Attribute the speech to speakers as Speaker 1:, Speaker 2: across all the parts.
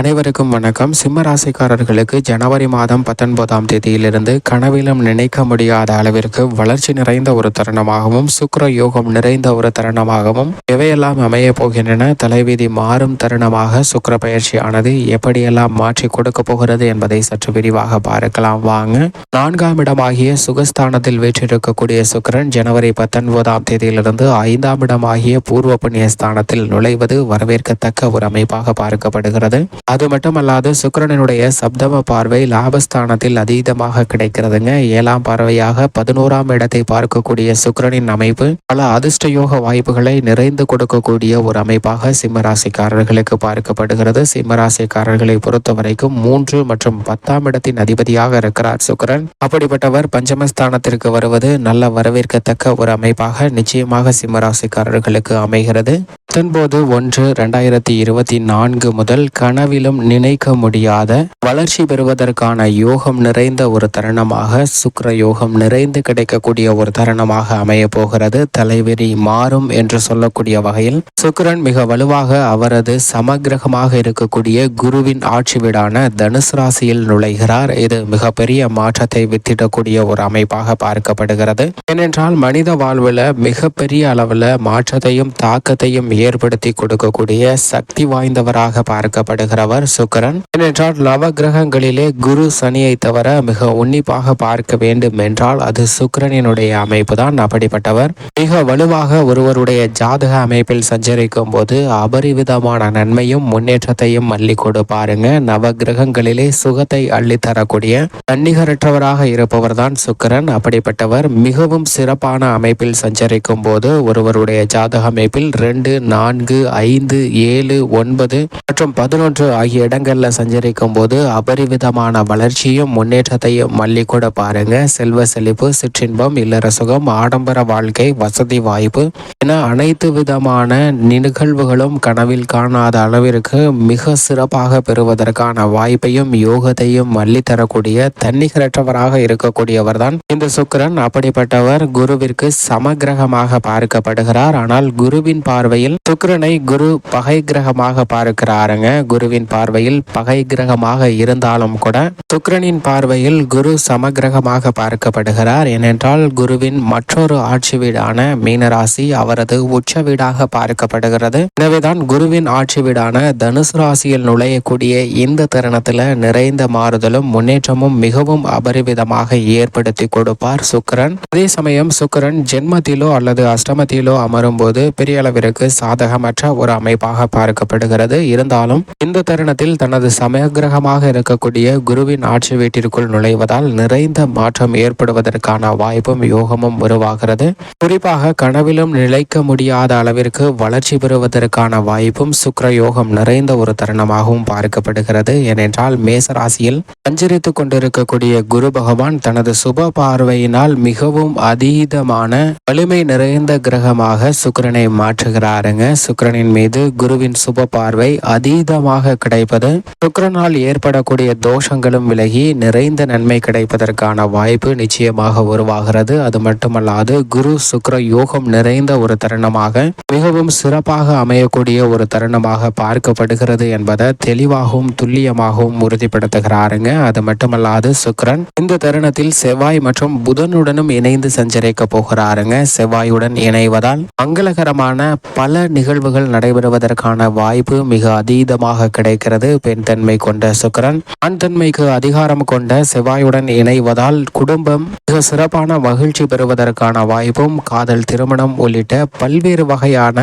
Speaker 1: அனைவருக்கும் வணக்கம். சிம்ம ராசிக்காரர்களுக்கு ஜனவரி மாதம் பத்தொன்பதாம் தேதியிலிருந்து கனவிலும் நினைக்க முடியாத அளவிற்கு வளர்ச்சி நிறைந்த ஒரு தருணமாகவும் சுக்கர யோகம் நிறைந்த ஒரு தருணமாகவும் எவையெல்லாம் அமைய போகின்றன தலைவிதி மாறும் தருணமாக சுக்கிர பயிற்சியானது எப்படியெல்லாம் மாற்றி கொடுக்க போகிறது என்பதை சற்று விரிவாக பார்க்கலாம். வாங்க. நான்காம் இடமாகிய சுகஸ்தானத்தில் வீற்றிருக்கக்கூடிய சுக்கரன் ஜனவரி பத்தொன்பதாம் தேதியிலிருந்து ஐந்தாம் இடமாகிய பூர்வ புண்ணிய ஸ்தானத்தில் நுழைவது வரவேற்கத்தக்க ஒரு அமைப்பாக பார்க்கப்படுகிறது. அது மட்டுமல்லாது சுக்கரனினுடைய சப்தம பார்வை லாபஸ்தானத்தில் அதீதமாக கிடைக்கிறதுங்க. ஏழாம் பார்வையாக பதினோராம் இடத்தை பார்க்கக்கூடிய சுக்கிரனின் அமைப்பு பல அதிர்ஷ்ட யோக வாய்ப்புகளை நிறைந்து கொடுக்கக்கூடிய ஒரு அமைப்பாக சிம்மராசிக்காரர்களுக்கு பார்க்கப்படுகிறது. சிம்மராசிக்காரர்களை பொறுத்த வரைக்கும் மூன்று மற்றும் பத்தாம் இடத்தின் அதிபதியாக இருக்கிறார் சுக்கிரன். அப்படிப்பட்டவர் பஞ்சமஸ்தானத்திற்கு வருவது நல்ல வரவேற்கத்தக்க ஒரு அமைப்பாக நிச்சயமாக சிம்மராசிக்காரர்களுக்கு அமைகிறது. தன்போது ஒன்று ரெண்டாயிரத்தி இருபத்தி நான்கு முதல் கனவிலும் நினைக்க முடியாத வளர்ச்சி பெறுவதற்கான யோகம் நிறைந்த ஒரு தருணமாக சுக்கர யோகம் நிறைந்து கிடைக்கக்கூடிய ஒரு தருணமாக அமைய போகிறது. தலைவெறி மாறும் என்று சொல்லக்கூடிய வகையில் சுக்கிரன் மிக வலுவாக அவரது சமகிரகமாக இருக்கக்கூடிய குருவின் ஆட்சி வீடான தனுசு ராசியில் நுழைகிறார். இது மிகப்பெரிய மாற்றத்தை வித்திடக்கூடிய ஒரு அமைப்பாக பார்க்கப்படுகிறது. ஏனென்றால் மனித வாழ்வில் மிகப்பெரிய அளவில் மாற்றத்தையும் தாக்கத்தையும் ஏற்படுத்தி கொடுக்கக்கூடிய சக்தி வாய்ந்தவராக பார்க்கப்படுகிறார். பார்க்கப்படுகிறவர் சுக்கிரன். ஏனென்றால் நவ கிரகங்களிலே குரு சனியை தவிர மிக உன்னிப்பாக பார்க்க வேண்டும் என்றால் அது சுக்கரனினுடைய அமைப்பு தான் அப்படிப்பட்டவர் மிக வலுவாக ஒருவருடைய ஜாதக அமைப்பில் சஞ்சரிக்கும் போது அபரிவிதமான நன்மையும் முன்னேற்றத்தையும் அள்ளி கொடுப்பாருங்க நவ கிரகங்களிலே சுகத்தை அள்ளித்தரக்கூடிய தன்னிகரற்றவராக இருப்பவர் தான் சுக்கிரன். அப்படிப்பட்டவர் மிகவும் சிறப்பான அமைப்பில் சஞ்சரிக்கும் போது ஒருவருடைய ஜாதக அமைப்பில் ரெண்டு நான்கு ஐந்து ஏழு ஒன்பது மற்றும் பதினொன்று ஆகிய இடங்களில் சஞ்சரிக்கும் போது அபரிவிதமான வளர்ச்சியும் முன்னேற்றத்தையும் மல்லி கூட பாருங்க. செல்வ செழிப்பு சிற்றின்பம் இல்லற சுகம் ஆடம்பர வாழ்க்கை வசதி வாய்ப்பு என அனைத்து விதமான நிகழ்வுகளும் கனவில் காணாத அளவிற்கு மிக சிறப்பாக பெறுவதற்கான வாய்ப்பையும் யோகத்தையும் மல்லி தரக்கூடிய தன்னிகரற்றவராக இருக்கக்கூடியவர் தான் இந்த சுக்கரன். அப்படிப்பட்டவர் குருவிற்கு சமகிரகமாக பார்க்கப்படுகிறார். ஆனால் குருவின் பார்வையில் சுக்கரனை குரு பகை கிரகமாக பார்க்கிறாருங்க. குருவின் பார்வையில் பகை கிரகமாக இருந்தாலும் கூட சுக்கிரனின் பார்வையில் குரு சமகிரகமாக பார்க்கப்படுகிறார். ஏனென்றால் குருவின் மற்றொரு ஆட்சி வீடான மீனராசி அவரது உச்ச வீடாக பார்க்கப்படுகிறது. எனவேதான் குருவின் ஆட்சி வீடான தனுசு ராசியில் நுழையக்கூடிய இந்த தருணத்துல நிறைந்த மாறுதலும் முன்னேற்றமும் மிகவும் அபரிவிதமாக ஏற்படுத்தி கொடுப்பார் சுக்கிரன். அதே சமயம் சுக்கிரன் ஜென்மத்திலோ அல்லது அஷ்டமத்திலோ அமரும் போது பெரிய அளவிற்கு சாதகமற்ற ஒரு அமைப்பாக பார்க்கப்படுகிறது. இருந்தாலும் இந்த தருணத்தில் தனது சமயகிரகமாக இருக்கக்கூடிய குருவின் ஆட்சி வீட்டிற்குள் நுழைவதால் நிறைந்த மாற்றம் ஏற்படுவதற்கான வாய்ப்பும் யோகமும் உருவாகிறது. குறிப்பாக கனவிலும் நிலைக்க முடியாத அளவிற்கு வளர்ச்சி பெறுவதற்கான வாய்ப்பும் சுக்கர யோகம் நிறைந்த ஒரு தருணமாகவும் பார்க்கப்படுகிறது. ஏனென்றால் மேசராசியில் சஞ்சரித்துக் கொண்டிருக்கக்கூடிய குரு பகவான் தனது சுப பார்வையினால் மிகவும் அதீதமான வலிமை நிறைந்த கிரகமாக சுக்கிரனை மாற்றுகிறாருங்க. சுக்கிரனின் மீது குருவின் சுப பார்வை அதீதமாக கிடைப்பது. சுக்கிரனால் ஏற்படக்கூடிய தோஷங்களும் விலகி நிறைந்த நன்மை கிடைப்பதற்கான வாய்ப்பு நிச்சயமாக உருவாகிறது. அது மட்டுமல்லாது குரு சுக்கர யோகம் நிறைந்த ஒரு தருணமாக மிகவும் சிறப்பாக அமையக்கூடிய ஒரு தருணமாக பார்க்கப்படுகிறது என்பதை தெளிவாகவும் துல்லியமாகவும் உறுதிப்படுத்துகிறாருங்க. அது மட்டுமல்லாது சுக்கரன் இந்த தருணத்தில் செவ்வாய் மற்றும் புதனுடனும் இணைந்து சஞ்சரிக்க போகிறாருங்க. செவ்வாயுடன் இணைவதால் மங்களகரமான பல நிகழ்வுகள் நடைபெறுவதற்கான வாய்ப்பு மிக அதீதமாக கிடை கிடைக்கிறது பெண் தன்மை கொண்ட சுக்கரன். ஆண் தன்மைக்கு அதிகாரம் கொண்ட செவ்வாயுடன் இணைவதால் குடும்பம் மிக சிறப்பான மகிழ்ச்சி பெறுவதற்கான வாய்ப்பும் காதல் திருமணம் உள்ளிட்ட பல்வேறு வகையான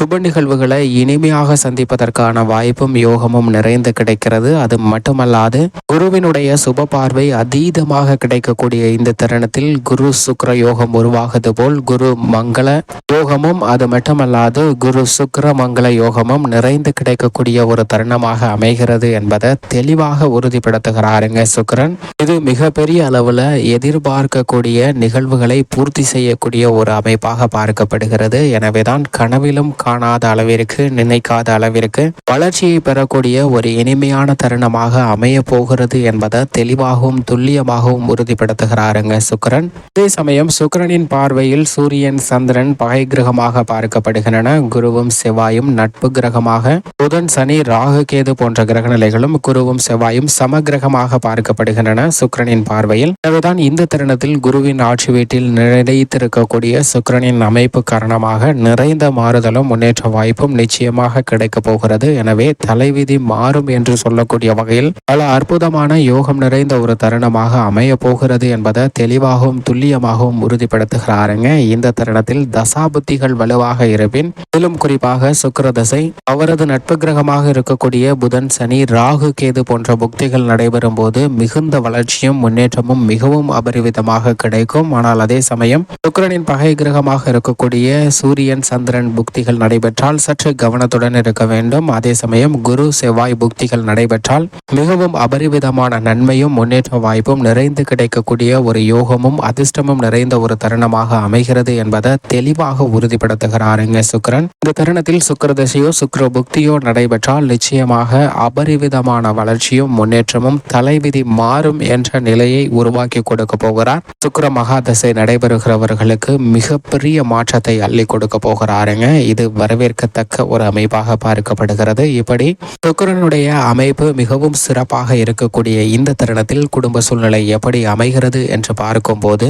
Speaker 1: சுப நிகழ்வுகளை இனிமையாக சந்திப்பதற்கான வாய்ப்பும் யோகமும் நிறைந்து கிடைக்கிறது. அது மட்டுமல்லாது குருவினுடைய சுப பார்வை அதீதமாக கிடைக்கக்கூடிய இந்த தருணத்தில் குரு சுக்கர யோகம் உருவாகுது போல் குரு மங்கள யோகமும் அது மட்டுமல்லாது குரு சுக்கர மங்கள யோகமும் நிறைந்து கிடைக்கக்கூடிய ஒரு தருணமாக அமைகிறது என்பதை தெளிவாக உறுதிப்படுத்துகிறாருங்க சுக்கிரன். இது மிகப்பெரிய அளவுல எதிர்பார்க்கக்கூடிய நிகழ்வுகளை பூர்த்தி செய்யக்கூடிய ஒரு அமைப்பாக பார்க்கப்படுகிறது. எனவேதான் கனவிலும் காணாத அளவிற்கு நினைக்காத அளவிற்கு வளர்ச்சியை பெறக்கூடிய ஒரு இனிமையான தருணமாக அமைய போகிறது என்பதை தெளிவாகவும் துல்லியமாகவும் உறுதிப்படுத்துகிறாருங்க சுக்கிரன். அதே சமயம் சுக்கிரனின் பார்வையில் சூரியன் சந்திரன் பகை கிரகமாக பார்க்கப்படுகின்றன. குருவும் செவ்வாயும் நட்பு கிரகமாக புதன் சனி ராகு கே கேது போன்ற கிரகநிலைகளும் குருவும் செவ்வாயும் சமகிரகமாக பார்க்கப்படுகின்றன சுக்கிரனின் பார்வையில். எனவேதான் இந்த தருணத்தில் குருவின் ஆட்சி வீட்டில் நிலைத்திருக்கக்கூடிய சுக்கரனின் அமைப்பு காரணமாக நிறைந்த மாறுதலும் முன்னேற்ற வாய்ப்பும் நிச்சயமாக கிடைக்கப் போகிறது. எனவே தலைவிதி மாறும் என்று சொல்லக்கூடிய வகையில் பல அற்புதமான யோகம் நிறைந்த ஒரு தருணமாக அமைய போகிறது என்பதை தெளிவாகவும் துல்லியமாகவும் உறுதிப்படுத்துகிறாருங்க. இந்த தருணத்தில் தசாபுத்திகள் வலுவாக இருப்பின் மேலும் குறிப்பாக சுக்கர தசை அவரது நட்பு கிரகமாக இருக்கக்கூடிய புதன் சனி ராகு கேது போன்ற புக்திகள் நடைபெறும் போது மிகுந்த வளர்ச்சியும் முன்னேற்றமும் மிகவும் அபரிவிதமாக கிடைக்கும். ஆனால் அதே சமயம் சுக்கரனின் பகை கிரகமாக இருக்கக்கூடிய சூரியன் சந்திரன் புக்திகள் நடைபெற்றால் சற்று கவனத்துடன் இருக்க வேண்டும். அதே சமயம் குரு செவ்வாய் புக்திகள் நடைபெற்றால் மிகவும் அபரிவிதமான நன்மையும் முன்னேற்ற வாய்ப்பும் நிறைந்து கிடைக்கக்கூடிய ஒரு யோகமும் அதிர்ஷ்டமும் நிறைந்த ஒரு தருணமாக அமைகிறது என்பதை தெளிவாக உறுதிப்படுத்துகிறாருங்க சுக்கிரன். இந்த தருணத்தில் சுக்கர தசையோ சுக்கர புக்தியோ நடைபெற்றால் நிச்சயம் நிச்சயமாக அபரிவிதமான வளர்ச்சியும் முன்னேற்றமும் தலைவிதி மாறும் என்ற நிலையை உருவாக்கி கொடுக்க போகிறார். சுக்கர மகாதசை நடைபெறுகிறவர்களுக்கு மிகப்பெரிய மாற்றத்தை அள்ளி கொடுக்க போகிறாருங்க. இது வரவேற்கத்தக்க ஒரு அமைப்பாக பார்க்கப்படுகிறது. இப்படி சுக்கரனுடைய அமைப்பு மிகவும் சிறப்பாக இருக்கக்கூடிய இந்த தருணத்தில் குடும்ப சூழ்நிலை எப்படி அமைகிறது என்று பார்க்கும்போது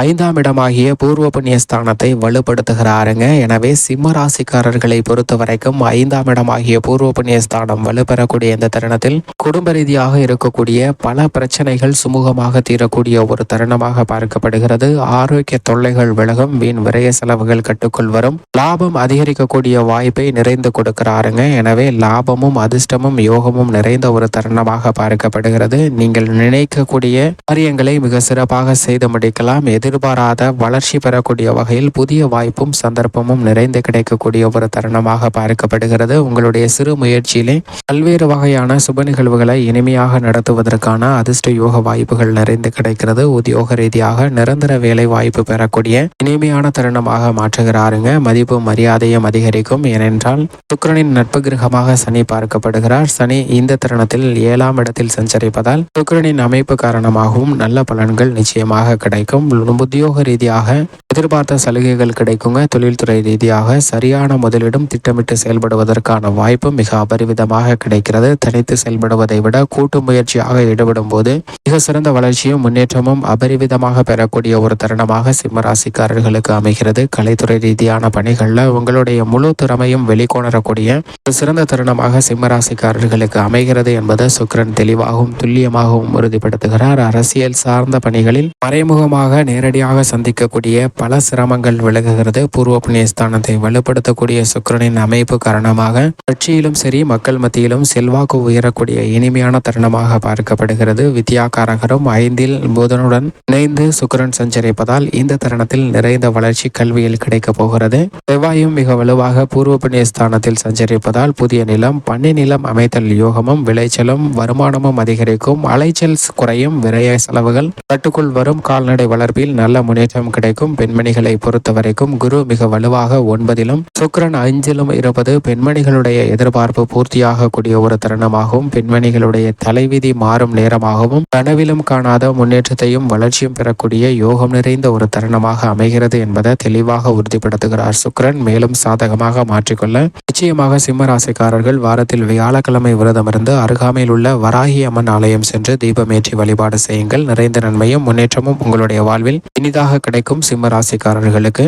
Speaker 1: ஐந்தாம் இடமாகிய பூர்வ புண்ணிய ஸ்தானத்தை வலுப்படுத்துகிறாருங்க. எனவே சிம்ம ராசிக்காரர்களை பொறுத்த வரைக்கும் ஐந்தாம் இடமாகிய பூர்வ புண்ணிய ஸ்தானம் வலுப்பெறக்கூடிய இந்த தருணத்தில் குடும்ப ரீதியாக இருக்கக்கூடிய பல பிரச்சனைகள் சுமூகமாக தீரக்கூடிய ஒரு தருணமாக பார்க்கப்படுகிறது. ஆரோக்கிய தொல்லைகள் விலகும் வீண் விரைய செலவுகள் கட்டுக்குள் வரும். லாபம் அதிகரிக்கக்கூடிய வாய்ப்பை நிறைந்து கொடுக்கிறாருங்க. எனவே லாபமும் அதிர்ஷ்டமும் யோகமும் நிறைந்த ஒரு தருணமாக பார்க்கப்படுகிறது. நீங்கள் நினைக்கக்கூடிய காரியங்களை மிக சிறப்பாக செய்து முடிக்கலாம். எதிர்பாராத வளர்ச்சி பெறக்கூடிய வகையில் புதிய வாய்ப்பும் சந்தர்ப்பமும் நிறைந்து கிடைக்கக்கூடிய ஒரு தருணமாக பார்க்கப்படுகிறது. உங்களுடைய சிறு முயற்சியிலே பல்வேறு வகையான சுப நிகழ்வுகளை இனிமையாக நடத்துவதற்கான அதிர்ஷ்ட யோக வாய்ப்புகள் நிறைந்து கிடைக்கிறது. உத்தியோக ரீதியாக நிரந்தர வேலை வாய்ப்பு பெறக்கூடிய இனிமையான தருணமாக மாற்றுகிறாருங்க. மதிப்பு மரியாதையும் அதிகரிக்கும். ஏனென்றால் சுக்கரனின் நட்பு கிரகமாக சனி பார்க்கப்படுகிறார். சனி இந்த தருணத்தில் ஏழாம் இடத்தில் சஞ்சரிப்பதால் சுக்கரனின் அமைப்பு காரணமாகவும் நல்ல பலன்கள் நிச்சயமாக கிடைக்கும். உத்தியோக ரீதியாக எதிர்பார்த்த சலுகைகள் கிடைக்குங்க. தொழில்துறை ரீதியாக சரியான முதலிடம் திட்டமிட்டு செயல்படுவதற்கான வாய்ப்பு மிக அபரிவிதமாக கிடைக்கிறது. தனித்து செயல்படுவதை விட கூட்டு முயற்சியாக ஈடுபடும் போது மிக சிறந்த வளர்ச்சியும் முன்னேற்றமும் அபரிவிதமாக பெறக்கூடிய ஒரு தருணமாக சிம்மராசிக்காரர்களுக்கு அமைகிறது. கலைத்துறை ரீதியான பணிகளில் உங்களுடைய முழு திறமையும் வெளிக்கொணரக்கூடிய ஒரு சிறந்த தருணமாக சிம்மராசிக்காரர்களுக்கு அமைகிறது என்பதை சுக்கரன் தெளிவாகவும் துல்லியமாகவும் உறுதிப்படுத்துகிறார். அரசியல் சார்ந்த பணிகளில் மறைமுகமாக நேரடியாக சந்திக்கக்கூடிய பல சிரமங்கள் விலகுகிறது. பூர்வ புண்ணியஸ்தானத்தை வலுப்படுத்தக்கூடிய சுக்கரனின் அமைப்பு காரணமாக கட்சியிலும் சரி மக்கள் மத்தியிலும் செல்வாக்கு உயரக்கூடிய இனிமையான தருணமாக பார்க்கப்படுகிறது. வித்யாகாரகரும் ஐந்தில் புதனுடன் இணைந்து சுக்கரன் சஞ்சரிப்பதால் இந்த தருணத்தில் நிறைந்த வளர்ச்சி கல்வியில் கிடைக்கப் போகிறது. செவ்வாயும் மிக வலுவாக பூர்வ புண்ணியஸ்தானத்தில் சஞ்சரிப்பதால் புதிய நிலம் பண்ணி நிலம் அமைத்தல் யோகமும் விளைச்சலும் வருமானமும் அதிகரிக்கும் அலைச்சல் குறையும் விரைய செலவுகள் கட்டுக்குள் வரும் கால்நடை வளர்ப்பில் நல்ல முன்னேற்றம் கிடைக்கும். பெண்மணிகளை பொறுத்த வரைக்கும் குரு மிக வலுவாக ஒன்பதிலும் சுக்கிரன் அஞ்சிலும் இருப்பது பெண்மணிகளுடைய எதிர்பார்ப்பு பூர்த்தியாகக்கூடிய ஒரு தருணமாகவும் பெண்மணிகளுடைய தலைவிதி மாறும் நேரமாகவும் கனவிலும் காணாத முன்னேற்றத்தையும் வளர்ச்சியும் பெறக்கூடிய யோகம் நிறைந்த ஒரு தருணமாக அமைகிறது என்பதை தெளிவாக உறுதிப்படுத்துகிறார் சுக்கரன். மேலும் சாதகமாக மாற்றிக்கொள்ள நிச்சயமாக சிம்ம ராசிக்காரர்கள் வாரத்தில் வியாழக்கிழமை விரதமிருந்து அருகாமையில் உள்ள வராகி அம்மன் ஆலயம் சென்று தீபமேற்றி வழிபாடு செய்யுங்கள். நிறைந்த நன்மையும் முன்னேற்றமும் உங்களுடைய வாழ்வில் இனிதாக கிடைக்கும் சிம்ம ராசிக்காரர்களுக்கு